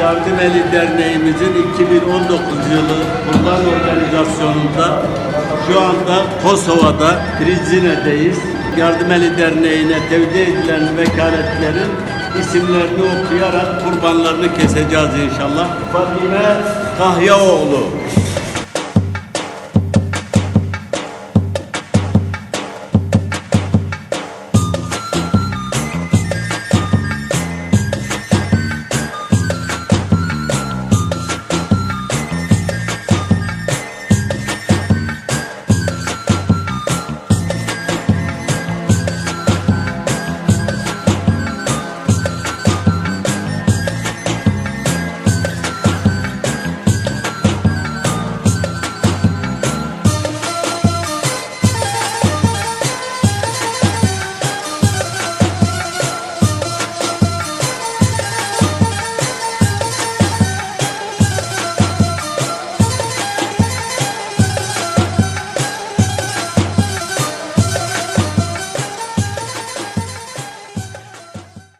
Yardım Eli Derneğimizin 2019 yılı kurban organizasyonunda şu anda Kosova'da Prizrene'deyiz. Yardım Eli Derneği'ne tevdi edilen vekaletlerin isimlerini okuyarak kurbanlarını keseceğiz inşallah. Fatime Kahyaoğlu,